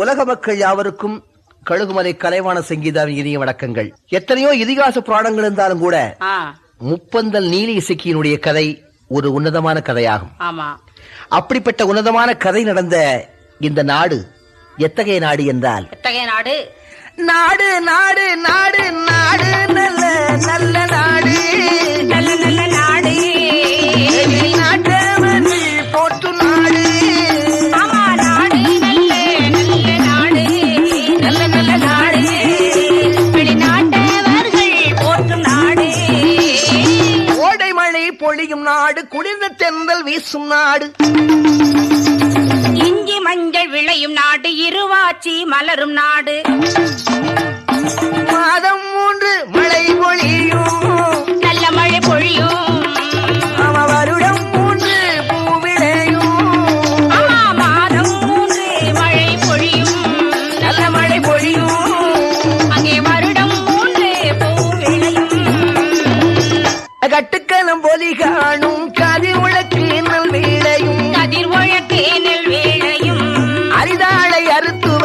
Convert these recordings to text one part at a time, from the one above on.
உலக மக்கள் யாவருக்கும் கழுகுமலை கலைவாண சங்கீதாவின் இனிய வணக்கங்கள். எத்தனையோ இதிகாச புராணங்கள் இருந்தாலும் கூட முப்பந்தல் நீலி இசைக்கியினுடைய கதை ஒரு உன்னதமான கதையாகும். அப்படிப்பட்ட உன்னதமான கதை நடந்த இந்த நாடு எத்தகைய நாடு என்றால்? எத்தகைய நாடு? நாடு நாடு நாடு நாடு நல்ல நல்ல நாடு. நல்ல நல்ல நாடு. குளிர்ந்த தென்றல் வீசும் நாடு. இஞ்சி மஞ்சள் விளையும் நாடு இருவாச்சி மலரும் நாடு. மாதம் மூன்று மழை பொழியும் அரிதாளை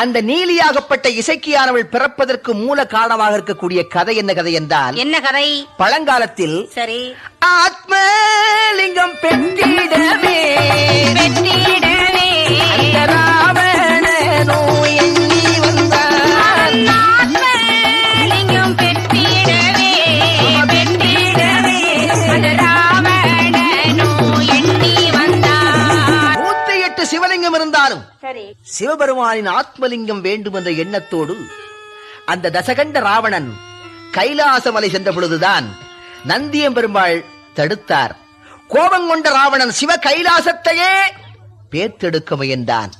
அந்த நீலியாகப்பட்ட இசைக்கியானவள் பிறப்பதற்கு மூல காரணமாக இருக்கக்கூடிய கதை என்ன கதை என்றால் என்ன கதை? பழங்காலத்தில் சரி. ஆத்மலிங்கம் இருந்தாலும் சிவபெருமானின் ஆத்மலிங்கம் வேண்டும் என்ற எண்ணத்தோடு அந்த தசகண்ட ராவணன் கைலாசமலை சென்ற பொழுதுதான் நந்தியம் பெருமாள் தடுத்தார். கோபம் கொண்ட ராவணன் சிவ கைலாசத்தையே பேத்தெடுக்க முயன்றான்.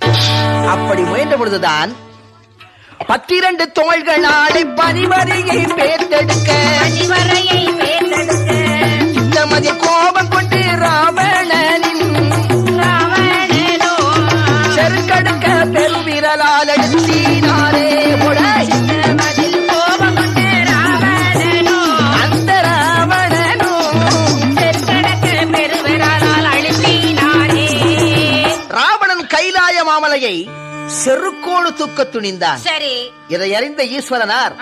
அப்படி முயன்ற பொழுதுதான் பத்திரண்டு தோள்கள் ஆடை பனிமறியை பேத்தெடுக்க பேர்ந்தெடுக்க சித்தமதி கோபம் கொண்டு ராவணனின் மாமலையை செருக்கோடு தூக்க துணிந்தான். சரி. இதை அறிந்த ஈஸ்வரனார்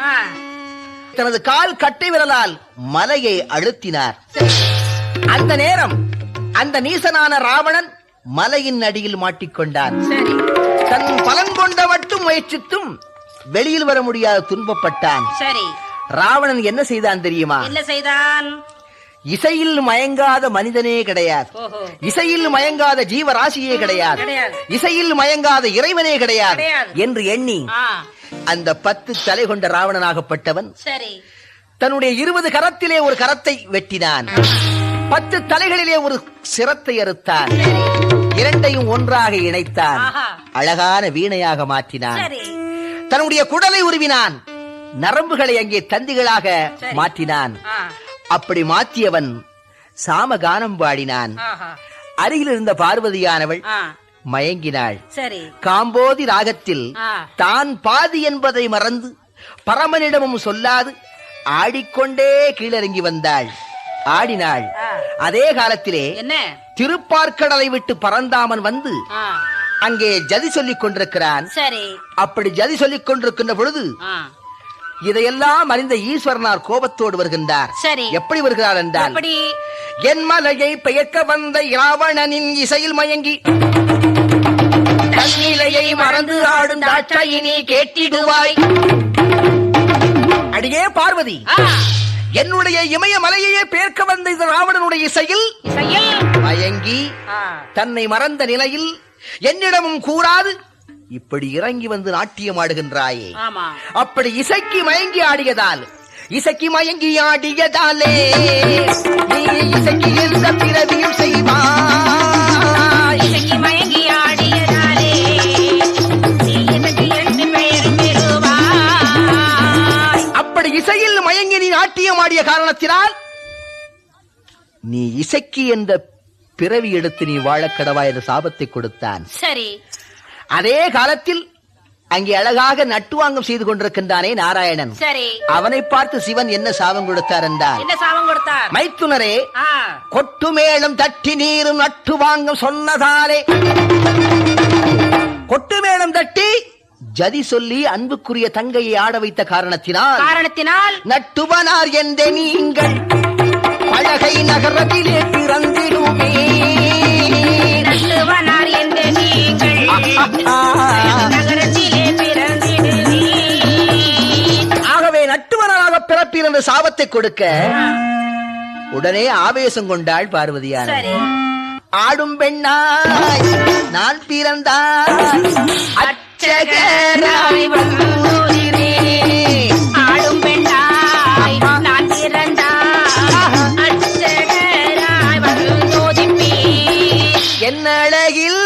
தனது கால் கட்டை விரலால் மலையை அழுத்தினார். அந்த நேரம் அந்த நீசனான ராவணன் மலையின் அடியில் மாட்டிக்கொண்டான். சரி. தன் பலன் கொண்ட மட்டும் முயற்சித்தும் வெளியில் வர முடியாத துன்பப்பட்டான். சரி. ராவணன் என்ன செய்தான் தெரியுமா? என்ன செய்தான்? இசையில் மயங்காத மனிதனே கிடையாது. இசையில் மயங்காத ஜீவராசியே கிடையாது. இசையில் மயங்காத இறைவனே கிடையாது. என்று எண்ணி அந்த பத்து தலை கொண்ட ராவணனாகப்பட்டவன் தன்னுடைய இருபது கரத்திலே ஒரு கரத்தை வெட்டினான். பத்து தலைகளிலே ஒரு சிரத்தை அறுத்தான். இரண்டையும் ஒன்றாக இணைத்தான். அழகான வீணையாக மாற்றினான். தன்னுடைய குடலை உருவினான். நரம்புகளை அங்கே தந்திகளாக. மாற்றினான். அப்படி மாற்றியவன் சாமகானம் பாடினான். அருகில் இருந்த பார்வதியானவள் மயங்கினாள். சரி. காம்போதி ராகத்தில் தான் பாதி என்பதை மறந்து பரமனிடமும் சொல்லாது ஆடிக்கொண்டே கீழிறங்கி வந்தாள். ஆடினாள். அதே காலத்திலே என்ன? திருப்பார்க்கடலை விட்டு பரந்தாமன் வந்து அங்கே ஜதி சொல்லிக் கொண்டிருக்கிறான். சரி. அப்படி ஜதி சொல்லிக் கொண்டிருக்கின்ற பொழுது இதையெல்லாம் அறிந்த ஈஸ்வரனார் கோபத்தோடு வருகின்றார். சரி. எப்படி வருகிறார் என்றால் என் மலையை பெயர்க்க வந்த ராவணனின் இசையில் மயங்கி தன்னிலையை மறந்து ஆடும் தாட்சாயினி கேட்டிடுவாய். அடியே பார்வதி என்னுடைய இமய மலையையே பேர்க்க வந்த இந்த ராவணனுடைய இசையில் மயங்கி. தன்னை மறந்த நிலையில் என்னிடமும் கூறாது இப்படி இறங்கி வந்து நாட்டியம் ஆடுகின்றாயே. அப்படி இசைக்கு மயங்கி ஆடியதால் இசைக்கு மயங்கி ஆடியதாலே நீ இசைக்கு எந்த பிறவியும் இசைக்கு மயங்கி ஆடியதாலே பெறுவாய் அப்படி இசையில் மயங்கி நீ நாட்டியம் ஆடிய காரணத்தினால் நீ இசைக்கு என்ற பிறவி எடுத்து நீ வாழக்கடவா என்ற சாபத்தை கொடுத்தான். சரி. அதே காலத்தில் அங்கே அழகாக நட்டுவாங்கம் செய்து கொண்டிருக்கின்றானே நாராயணன். சரி. அவனை பார்த்து சிவன் என்ன சாபம் கொடுத்தார் என்றார். என்ன சாபம் கொடுத்தார்? மைத்துனரே கொட்டு மேளம் தட்டி நீரும் நட்டு வாங்கம் சொன்னதாலே. கொட்டு மேளம் தட்டி ஜதி சொல்லி அன்புக்குரிய தங்கையை ஆட வைத்த காரணத்தினால். காரணத்தினால்? நட்டுவனார் என்ற நீங்கள். பழகை நகரத்திலே பிறந்திடுமே. என்ற சாபத்தை கொடுக்க உடனே ஆவேசம் கொண்டாள் பார்வதியான ஆடும் பெண்ணாய் நான் பிறந்தாய். அச்சகராய். ஆடும் பெண்ணாய் நான் பிறந்தாய். அச்சகராய் வந்து சோதிப்பீர் என் அழகில்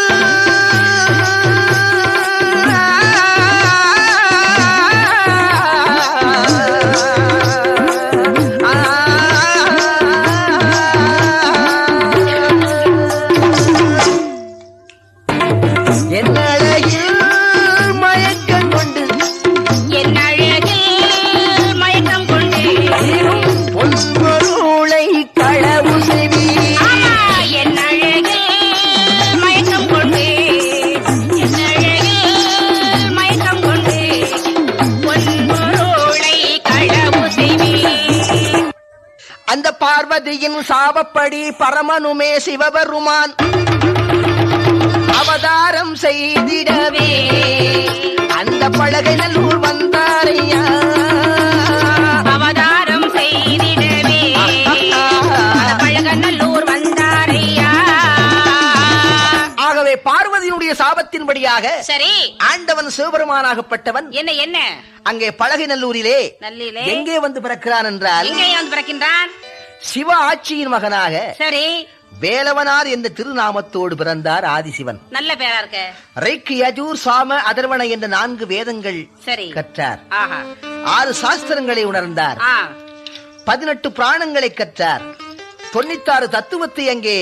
பார்வதியின் சாபப்படி பரமனுமே சிவபெருமான் அவதாரம் செய்திடவே. அந்த பழகை நல்லூர் வந்தாரையா? அவதாரம் செய்திடவே. பழகநல்லூர் வந்தாரையா? ஆகவே பார்வதியினுடைய சாபத்தின்படியாக சரி. ஆண்டவன் சிவபெருமானாகப்பட்டவன் என்ன என்ன? அங்கே பழகை நல்லூரிலே எங்கே வந்து பிறக்கிறான் என்றால் எங்கே வந்து பிறக்கின்றான்? சிவ ஆட்சியின் மகனாக சரி. வேலவனார் என்ற திருநாமத்தோடு பிறந்தார் ஆதிசிவன். நல்ல பேரா இருக்க. ரைக்கு யஜூர் சாம அதர்வன என்ற நான்கு வேதங்கள் சரி. கற்றார். ஆறு சாஸ்திரங்களை உணர்ந்தார். பதினெட்டு பிராணங்களை கற்றார். தொண்ணூத்தாறு தத்துவத்தை அங்கே